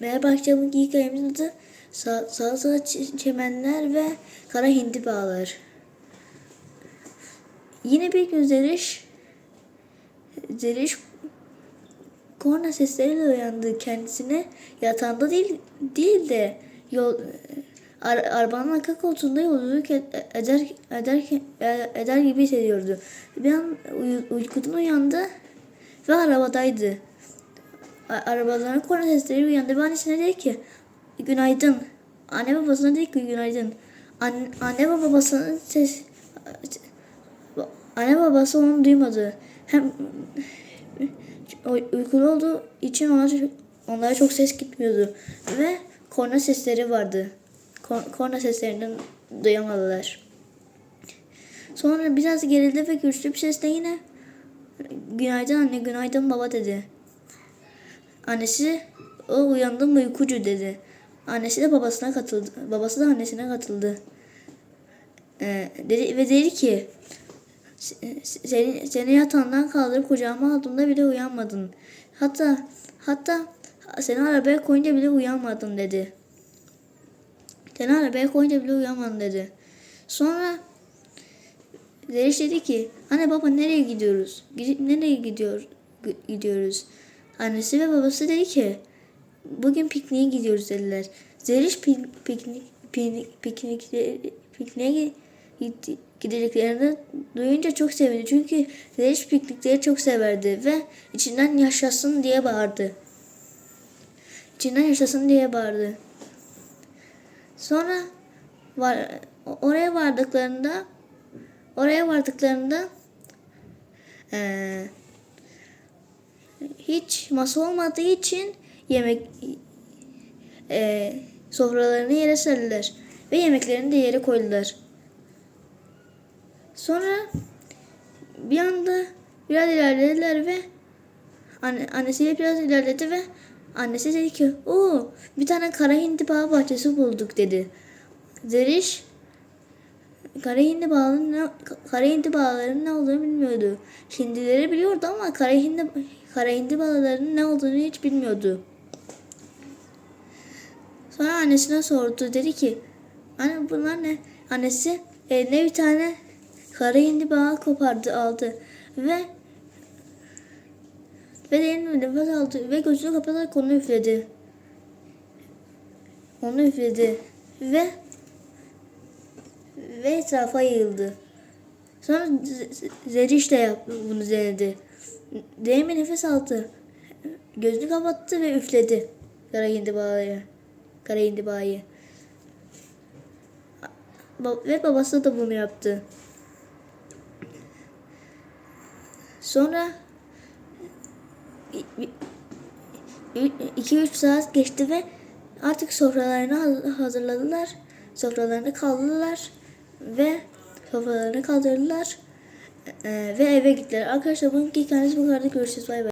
Merhaba akşamın ilk hikayemizin adı Sa Salsa Çemenler ve Kara Hindi Bağlar. Yine bir gün Zeriş Zeriş korna sesleriyle uyandı kendisine yatağında değil değil de yol ar, arabanın arka koltuğunda yolculuk ed- eder, eder, eder gibi hissediyordu. Bir an uy- uykudan uyandı ve arabadaydı. Arabaların korna sesleri uyandı ve annesine dedi ki günaydın. Anne babasına dedi ki günaydın. An- anne ve babasının ses anne babası onu duymadı. Hem uy- uykulu olduğu için ona onlara çok ses gitmiyordu ve korna sesleri vardı. Ko- korna seslerinden duyamadılar. Sonra biraz gerildi ve güçlü bir sesle yine günaydın anne günaydın baba dedi. Annesi o uyandım uykucu dedi. Annesi de babasına katıldı. Babası da annesine katıldı. Ee, dedi ve dedi ki "Se- seni, seni yatağından kaldırıp kucağıma aldığımda bile uyanmadın. Hatta hatta seni arabaya koyunca bile uyanmadın dedi. Seni arabaya koyunca bile uyanmadın dedi. Sonra Zeliş dedi ki anne baba nereye gidiyoruz? Gidip nereye gidiyor gidiyoruz? Annesi ve babası dedi ki bugün pikniğe gidiyoruz dediler. Zeliş pik- piknik piknik pikniğe gideceklerini duyunca çok sevindi. Çünkü Zeliş piknikleri çok severdi ve içinden yaşasın diye bağırdı. İçinden yaşasın diye bağırdı. Sonra var, oraya vardıklarında oraya vardıklarında eee hiç masa olmadığı için yemek e, sofralarını yere serdiler ve yemeklerini de yere koydular. Sonra bir anda biraz ilerlediler ve anne, annesiyle biraz ilerledi ve annesi dedi ki o bir tane kara hindi bahçesi bulduk dedi. Zeriş Kara hindi bağının ne, kara hindi bağlarının ne olduğunu bilmiyordu. Hindileri biliyordu ama kara hindi kara hindi bağlarının ne olduğunu hiç bilmiyordu. Sonra annesine sordu. Dedi ki anne bunlar ne? Annesi eline bir tane kara hindi bağı kopardı aldı ve ve derin nefes aldı ve gözünü kapatarak onu üfledi. Onu üfledi ve ve etrafa yayıldı. Sonra Zeriş de yaptı bunu denedi. Bir nefes aldı. Gözünü kapattı ve üfledi. Kara indibağıya. Kara indibağıyı. Ba- Ve babası da bunu yaptı. Sonra 2-3 saat geçti ve artık sofralarını haz- hazırladılar. Sofralarını kaldırdılar ve sofralarını kaldırdılar Ee, ve eve gittiler. Arkadaşlar bugünkü hikayemiz bu kadar. Görüşürüz. Bay bay.